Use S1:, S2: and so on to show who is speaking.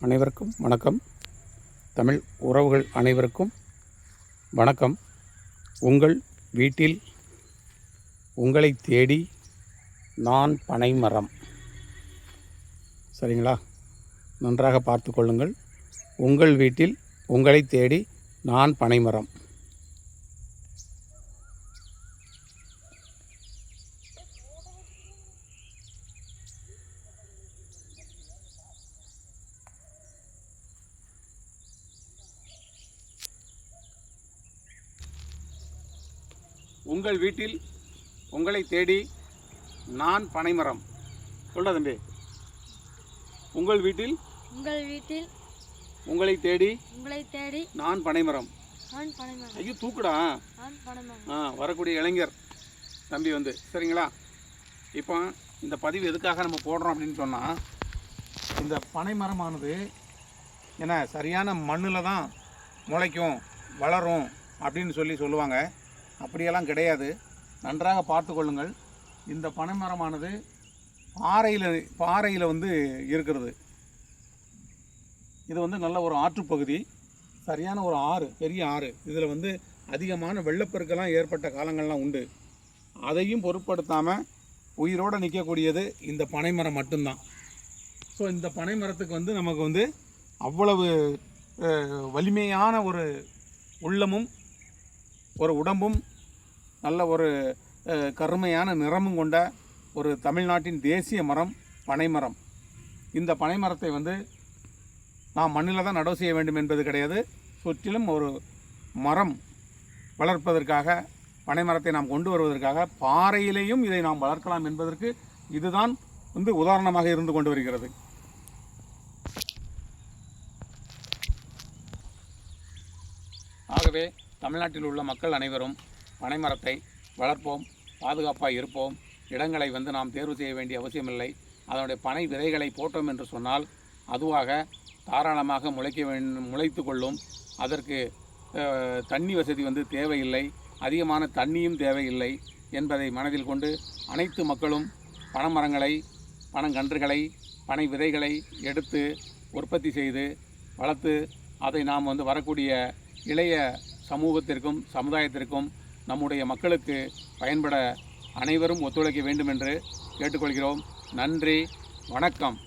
S1: அனைவருக்கும் வணக்கம். தமிழ் உறவுகள் அனைவருக்கும் வணக்கம். உங்கள் வீட்டில் உங்களை தேடி நான் பனைமரம். சரிங்களா? நன்றாக பார்த்து கொள்ளுங்கள். உங்கள் வீட்டில் உங்களை தேடி நான் பனைமரம். உங்கள் வீட்டில் உங்களை தேடி நான் பனைமரம். சொல்ல தம்பி. உங்கள் வீட்டில்
S2: உங்கள் வீட்டில்
S1: உங்களை தேடி
S2: உங்களை தேடி
S1: நான் பனைமரம்.
S2: நான் பனைமரம்.
S1: ஐயோ தூக்குடா.
S2: நான் பனைமரம்.
S1: ஆ வரக்கூடிய இளைஞர் தம்பி வந்து சரிங்களா? இப்போ இந்த பதிவு எதுக்காக நம்ம போடுறோம் அப்படின்னு சொன்னால் இந்த பனைமரமானது என்ன சரியான மண்ணில் தான் முளைக்கும் வளரும் அப்படின்னு சொல்லி சொல்லுவாங்க. அப்படியெல்லாம் கிடையாது. நன்றாக பார்த்து கொள்ளுங்கள். இந்த பனைமரமானது பாறையில் பாறையில் வந்து இருக்கிறது. இது வந்து நல்ல ஒரு ஆற்றுப்பகுதி சரியான ஒரு ஆறு பெரிய ஆறு. இதில் வந்து அதிகமான வெள்ளப்பெருக்கெல்லாம் ஏற்பட்ட காலங்கள்லாம் உண்டு. அதையும் பொருட்படுத்தாமல் உயிரோடு நிற்கக்கூடியது இந்த பனைமரம் மட்டும்தான். ஸோ இந்த பனைமரத்துக்கு வந்து நமக்கு வந்து அவ்வளவு வலிமையான ஒரு உள்ளமும் ஒரு உடம்பும் நல்ல ஒரு கருமையான நிறமும் கொண்ட ஒரு தமிழ்நாட்டின் தேசிய மரம் பனைமரம். இந்த பனைமரத்தை வந்து நாம் மண்ணில் தான் நடவு செய்ய வேண்டும் என்பது கிடையாது. சுற்றிலும் ஒரு மரம் வளர்ப்பதற்காக பனைமரத்தை நாம் கொண்டு வருவதற்காக பாறையிலேயும் இதை நாம் வளர்க்கலாம் என்பதற்கு இதுதான் வந்து உதாரணமாக இருந்து கொண்டு வருகிறது. ஆகவே தமிழ்நாட்டில் உள்ள மக்கள் அனைவரும் பனைமரத்தை வளர்ப்போம் பாதுகாப்பாக இருப்போம். இடங்களை வந்து நாம் தேர்வு செய்ய வேண்டிய அவசியமில்லை. அதனுடைய பனை விதைகளை போட்டோம் என்று சொன்னால் அதுவாக தாராளமாக முளைக்க வேண்டும் முளைத்து கொள்ளும். அதற்கு தண்ணி வசதி வந்து தேவையில்லை. அதிகமான தண்ணியும் தேவையில்லை என்பதை மனதில் கொண்டு அனைத்து மக்களும் பனைமரங்களை பனங்கன்றுகளை பனை விதைகளை எடுத்து உற்பத்தி செய்து வளர்த்து அதை நாம் வந்து வரக்கூடிய இளைய சமூகத்திற்கும் சமுதாயத்திற்கும் நம்முடைய மக்களுக்கு பயன்பட அனைவரும் ஒத்துழைக்க வேண்டும் என்று கேட்டுக்கொள்கிறோம். நன்றி வணக்கம்.